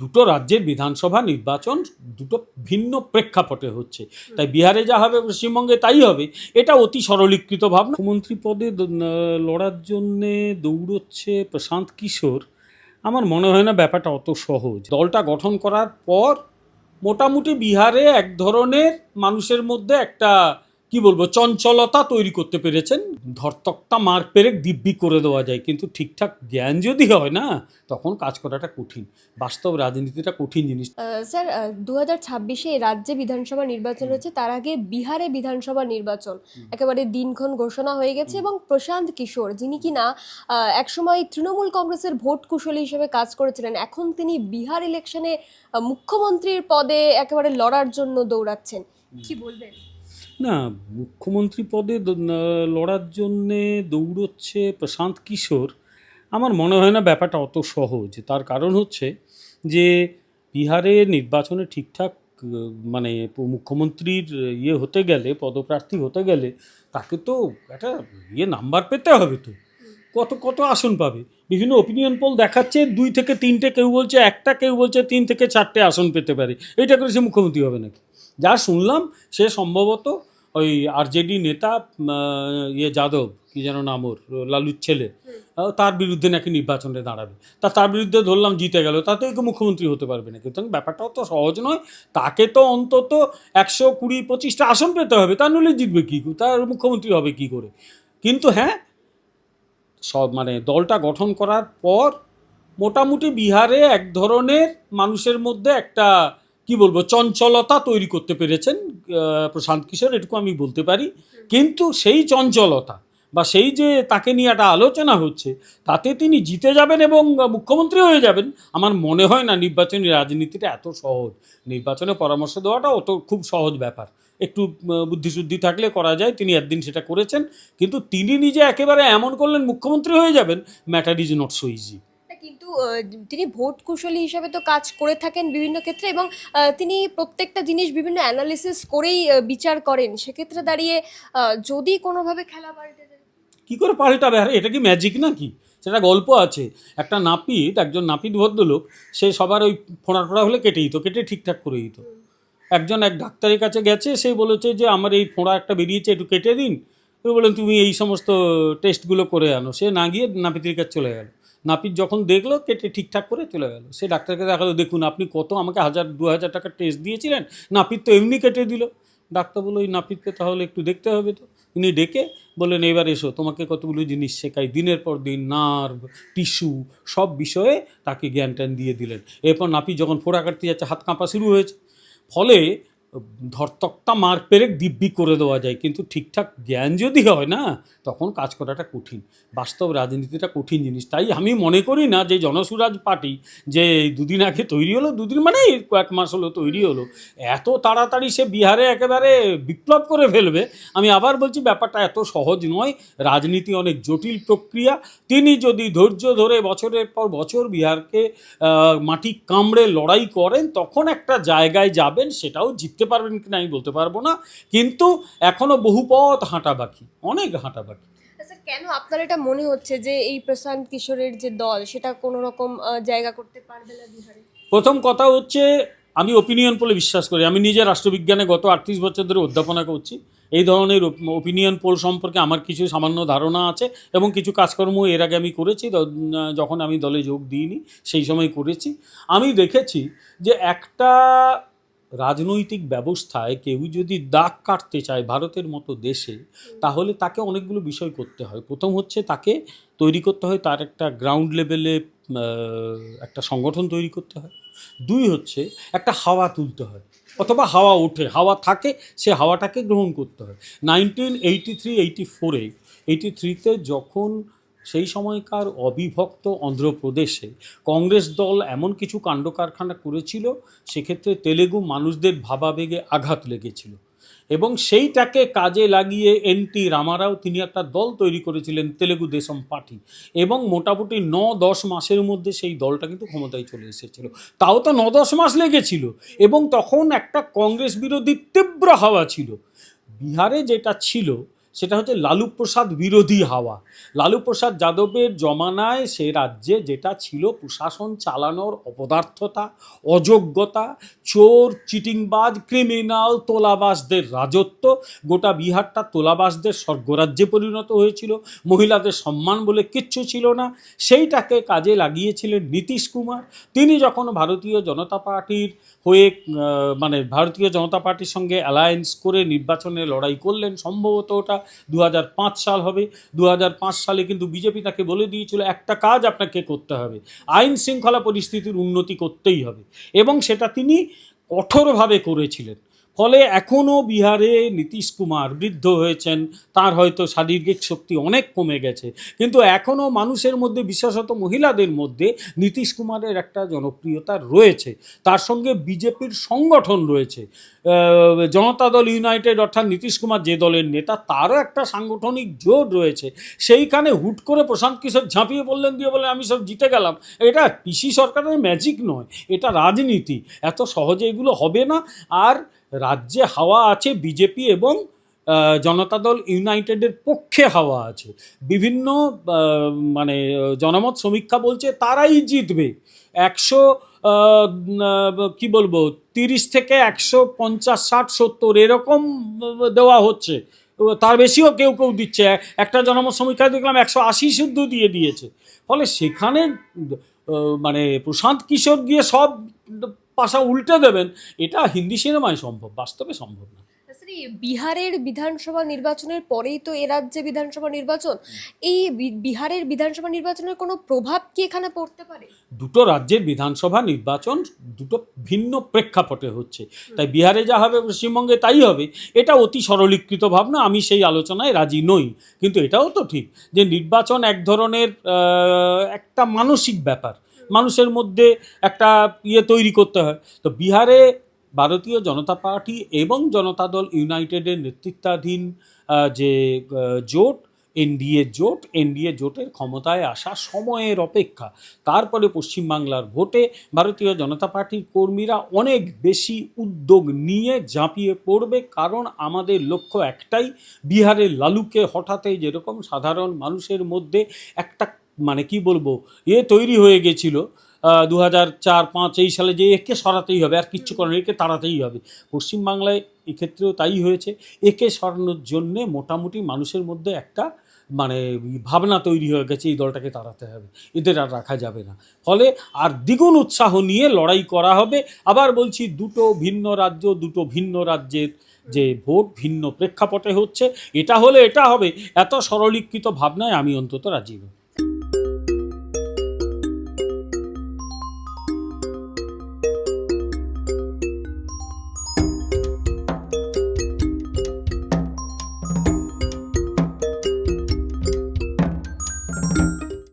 দুটো রাজ্যের বিধানসভা নির্বাচন দুটো ভিন্ন প্রেক্ষাপটে হচ্ছে। তাই বিহারে যা হবে, পশ্চিমবঙ্গে তাই হবে, এটা অতি সরলীকৃত ভাবনা। মুখ্যমন্ত্রী পদে লড়ার জন্যে দৌড়চ্ছে প্রশান্ত কিশোর। আমার মনে হয় না ব্যাপারটা অত সহজ। দলটা গঠন করার পর মোটামুটি বিহারে এক ধরনের মানুষের মধ্যে একটা কি বলব চঞ্চলতা তৈরি করতে পেরেছেন। ধর্তকটা মার পেরে দিব্যি করে দেওয়া যায় কিন্তু ঠিকঠাক জ্ঞান যদি হয় না তখন কাজ করাটা কঠিন। বাস্তব রাজনীতিটা কঠিন জিনিস। স্যার দু হাজার ছাব্বিশে রাজ্যে বিধানসভা নির্বাচন হচ্ছে তার আগে বিহারে বিধানসভা নির্বাচন। একেবারে দিনক্ষণ ঘোষণা হয়ে গেছে এবং প্রশান্ত কিশোর যিনি কিনা একসময় তৃণমূল কংগ্রেসের ভোট কুশলী হিসেবে কাজ করেছিলেন এখন তিনি বিহার ইলেকশনে মুখ্যমন্ত্রীর পদে একেবারে লড়ার জন্য দৌড়াচ্ছেন। কি বলবেন? না, মুখ্যমন্ত্রী পদে লড়ার জন্যে দৌড়চ্ছে প্রশান্ত কিশোর। আমার মনে হয় না ব্যাপারটা অত সহজ। তার কারণ হচ্ছে যে বিহারে নির্বাচনে ঠিকঠাক মানে মুখ্যমন্ত্রীর ইয়ে হতে গেলে, পদপ্রার্থী হতে গেলে তাকে তো একটা ইয়ে নাম্বার পেতে হবে তো। কত কত আসন পাবে? বিভিন্ন ওপিনিয়ন পোল দেখাচ্ছে, দুই থেকে তিনটে কেউ বলছে একটা, কেউ বলছে তিন থেকে চারটে আসন পেতে পারে। এটা করে সে মুখ্যমন্ত্রী হবে নাকি? যা শুনলাম, সে সম্ভবত ওই আরজেডি নেতা ইয়ে যাদব কি যেন নাম ওর লালুর ছেলে তার বিরুদ্ধে নাকি নির্বাচনে দাঁড়াবে। তা তার বিরুদ্ধে ধরলাম জিতে গেল তাতে কেউ মুখ্যমন্ত্রী হতে পারবে না। কিন্তু ব্যাপারটাও তো সহজ নয় তাকে তো অন্তত একশো কুড়ি পঁচিশটা আসন পেতে হবে তা নইলে জিতবে কী করে? তার মুখ্যমন্ত্রী হবে কি করে? কিন্তু হ্যাঁ সব মানে দলটা গঠন করার পর মোটামুটি বিহারে এক ধরনের মানুষের মধ্যে একটা কি বলব, চঞ্চলতা তৈরি করতে পেরেছেন প্রশান্ত কিশোর, এটুকু আমি বলতে পারি। কিন্তু সেই চঞ্চলতা বা সেই যে তাকে নিয়ে একটা আলোচনা হচ্ছে, তাতে তিনি জিতে যাবেন এবং মুখ্যমন্ত্রী হয়ে যাবেন, আমার মনে হয় না নির্বাচনী রাজনীতিটা এত সহজ। নির্বাচনে পরামর্শ দেওয়াটা অত খুব সহজ ব্যাপার। একটু বুদ্ধিশুদ্ধি থাকলে করা যায়, তিনি একদিন সেটা করেছেন। কিন্তু তিনি নিজে একেবারে এমন করলেন, মুখ্যমন্ত্রী হয়ে যাবেন, matter is not so easy. কিন্তু তিনি ভোট কুশলী হিসাবে তো কাজ করে থাকেন বিভিন্ন ক্ষেত্রে এবং তিনি প্রত্যেকটা জিনিস বিভিন্ন অ্যানালিসিস করেই বিচার করেন। সেক্ষেত্রে দাঁড়িয়ে যদি কোনোভাবে খেলা পাল্টে যায়। কি করে পাল্টাবে? আরে, এটা কি ম্যাজিক নাকি? সেটা গল্প আছে। একটা নাপিত, একজন নাপিত ভদ্রলোক, সে সবার ওই ফোঁড়া ফোঁড়া হলে কেটে দিত, কেটে ঠিকঠাক করে দিত। একজন এক ডাক্তারের কাছে গেছে, সে বলেছে যে, আমার এই ফোঁড়া একটা বেরিয়েছে, একটু কেটে দিন। বললেন, তুমি এই সমস্ত টেস্টগুলো করে আনো। সে না গিয়ে নাপিতের কাছে চলে গেল। নাপিত যখন দেখল, কেটে ঠিকঠাক করে চলে গেল। সে ডাক্তারকে দেখাল, দেখুন, আপনি কত আমাকে হাজার, দু হাজার টাকার টেস্ট দিয়েছিলেন, নাপিত তো এমনি কেটে দিল। ডাক্তার বলল, ওই নাপিতকে তাহলে একটু দেখতে হবে তো। উনি ডেকে বললেন, এবার এসো, তোমাকে কতগুলো জিনিস শেখাই, দিনের পর দিন নার্ভ টিস্যু সব বিষয়ে তাকে জ্ঞান ট্যান দিয়ে দিলেন। এরপর নাপিত যখন ফোড়া কাটতে যাচ্ছে, হাত কাঁপা শুরু হয়েছে। ফলে ধর্তকটা মার পেরেক দিব্যি করে দেওয়া যায়। কিন্তু ঠিকঠাক জ্ঞান যদি হয় না, তখন কাজ করাটা কঠিন। বাস্তব রাজনীতিটা কঠিন জিনিস। তাই আমি মনে করি না যে জনসুরাজ পার্টি যে দুদিন আগে তৈরি হলো, দুদিন মানে কয়েক মাস হলো তৈরি হলো, এত তাড়াতাড়ি সে বিহারে একেবারে বিপ্লব করে ফেলবে। আমি আবার বলছি, ব্যাপারটা এত সহজ নয়। রাজনীতি অনেক জটিল প্রক্রিয়া। তিনি যদি ধৈর্য ধরে বছরের পর বছর বিহারকে মাটি কামড়ে লড়াই করেন, তখন একটা জায়গায় যাবেন, সেটাও জিততে পারবেন কিনা আমি বলতে পারব না। কিন্তু এখনও বহু পথ হাঁটা বাকি অনেক হাঁটা বাকি। কেন আপনার এটা মনে হচ্ছে যে এই প্রশান্ত কিশোরের যে দল সেটা কোনো রকম জায়গা করতে পারবে না বিহারে? প্রথম কথা হচ্ছে আমি ওপিনিয়ন পোলে বিশ্বাস করি। আমি নিজে রাষ্ট্রবিজ্ঞানে গত আটত্রিশ বছর ধরে অধ্যাপনা করছি। এই ধরনের ওপিনিয়ন পোল সম্পর্কে আমার কিছু সামান্য ধারণা আছে এবং কিছু কাজকর্ম এর আগে আমি করেছি যখন আমি দলে যোগ দিইনি সেই সময় করেছি। আমি দেখেছি যে একটা রাজনৈতিক ব্যবস্থায় কেউ যদি দাগ কাটতে চায় ভারতের মতো দেশে তাহলে তাকে অনেকগুলো বিষয় করতে হয়। প্রথম হচ্ছে তাকে তৈরি করতে হয় তার একটা গ্রাউন্ড লেভেলে একটা সংগঠন তৈরি করতে হয়। দুই হচ্ছে একটা হাওয়া তুলতে হয় অথবা হাওয়া ওঠে হাওয়া থাকে সে হাওয়াটাকে গ্রহণ করতে হয়। নাইনটিন এইটি থ্রি এইটি ফোরে এইটি থ্রিতে যখন সেই সময়কার অবিভক্ত অন্ধ্রপ্রদেশে কংগ্রেস দল এমন কিছু কাণ্ড কারখানা করেছিল, সেক্ষেত্রে তেলেগু মানুষদের ভাবাবেগে আঘাত লেগেছিল। এবং সেইটাকে কাজে লাগিয়ে এন টি রামারাও তিনি একটা দল তৈরি করেছিলেন, তেলেগু দেশম পার্টি। এবং মোটামুটি ন দশ মাসের মধ্যে সেই দলটা কিন্তু ক্ষমতায় চলে এসেছিল। তাও তো ন দশ মাস লেগেছিল। এবং তখন একটা কংগ্রেস বিরোধী তীব্র হাওয়া ছিল। বিহারে যেটা ছিল সেটা হচ্ছে লালু প্রসাদ বিরোধী হাওয়া। লালু প্রসাদ যাদবের জমানায় সে রাজ্যে যেটা ছিল প্রশাসন চালানোর অপদার্থতা, অযোগ্যতা, চোর, চিটিংবাজ, ক্রিমিনাল তোলাবাসদের রাজত্ব, গোটা বিহারটা তোলাবাসদের স্বর্গরাজ্যে পরিণত হয়েছিল, মহিলাদের সম্মান বলে কিচ্ছু ছিল না। সেইটাকে কাজে লাগিয়েছিলেন নীতিশ কুমার। তিনি যখন ভারতীয় জনতা পার্টির হয়ে মানে ভারতীয় জনতা পার্টির সঙ্গে অ্যালায়েন্স করে নির্বাচনে লড়াই করলেন, সম্ভবত ওটা দু হাজার পাঁচ সাল হবে। দু হাজার পাঁচ সালে কিন্তু বিজেপি তাকে বলে দিয়েছিল, একটা কাজ আপনাকে করতে হবে, আইন শৃঙ্খলা পরিস্থিতির উন্নতি করতেই হবে। এবং সেটা তিনি কঠোরভাবে করেছিলেন। ফলে এখনও বিহারে নীতিশ কুমার বৃদ্ধ হয়েছেন, তার হয়তো শারীরিক শক্তি অনেক কমে গেছে। কিন্তু এখনও মানুষের মধ্যে, বিশেষত মহিলাদের মধ্যে নীতিশ কুমারের একটা জনপ্রিয়তা রয়েছে। তার সঙ্গে বিজেপির সংগঠন রয়েছে। জনতা দল ইউনাইটেড অর্থাৎ নীতিশ কুমার যে দলের নেতা, তারও একটা সাংগঠনিক জোর রয়েছে। সেইখানে হুট করে প্রশান্ত কিশোর ঝাঁপিয়ে বললেন দিয়ে বলে, আমি সব জিতে গেলাম। এটা পিসি সরকারের ম্যাজিক নয়, এটা রাজনীতি। এত সহজে এগুলো হবে না। আর রাজ্যে হাওয়া আছে, বিজেপি এবং জনতা দল ইউনাইটেডের পক্ষে হাওয়া আছে। বিভিন্ন মানে জনমত সমীক্ষা বলছে তারাই জিতবে। একশো কি বলব, তিরিশ থেকে একশো পঞ্চাশ, ষাট, সত্তর এরকম দেওয়া হচ্ছে। তার বেশিও কেউ কেউ দিচ্ছে। একটা জনমত সমীক্ষায় দেখলাম একশো আশি শুদ্ধ দিয়ে দিয়েছে। ফলে সেখানে মানে প্রশান্ত কিশোর গিয়ে সব পাশা উল্টে দেবেন এটা হিন্দি সিনেমায় সম্ভব বাস্তবে সম্ভব না। বিহারের বিধানসভা নির্বাচনের পরেই তো এ রাজ্যে বিধানসভা নির্বাচন। এই বিহারের বিধানসভা নির্বাচনের কোনো প্রভাব কি এখানে পড়তে পারে? দুটো রাজ্যের বিধানসভা নির্বাচন দুটো ভিন্ন প্রেক্ষাপটে হচ্ছে। তাই বিহারে যা হবে পশ্চিমবঙ্গে তাই হবে এটা অতি সরলীকৃত ভাবনা আমি সেই আলোচনায় রাজি নই। কিন্তু এটাও তো ঠিক যে নির্বাচন এক ধরনের একটা মানসিক ব্যাপার। মানুষের মধ্যে একটা ইয়ে তৈরি করতে হয়। তো বিহারে ভারতীয় জনতা পার্টি এবং জনতা দল ইউনাইটেডের নেতৃত্বাধীন যে জোট, এনডিএ জোট, এনডিএ জোটের ক্ষমতায় আসা সময়ের অপেক্ষা। তারপরে পশ্চিমবাংলার ভোটে ভারতীয় জনতা পার্টির কর্মীরা অনেক বেশি উদ্যোগ নিয়ে ঝাঁপিয়ে পড়বে, কারণ আমাদের লক্ষ্য একটাই, বিহারের লালুকে হঠাতে যেরকম সাধারণ মানুষের মধ্যে একটা মানে কি বলব, এ তৈরি হয়ে গেছিল দু হাজার চার, পাঁচ, এই সালে যে একে সরাতেই হবে, আর কিচ্ছু করেন একে তাড়াতেই হবে। পশ্চিমবাংলায় এক্ষেত্রেও তাই হয়েছে, একে সরানোর জন্যে মোটামুটি মানুষের মধ্যে একটা মানে ভাবনা তৈরি হয়ে গেছে, এই দলটাকে তাড়াতে হবে, এদের আর রাখা যাবে না। ফলে আর দ্বিগুণ উৎসাহ নিয়ে লড়াই করা হবে, আবার বলছি দুটো ভিন্ন রাজ্য, দুটো ভিন্ন রাজ্যের যে ভোট, ভিন্ন প্রেক্ষাপটে হচ্ছে, এটা হলে এটা হবে, এত সরলীকৃত ভাবনায় আমি অন্তত রাজি নই।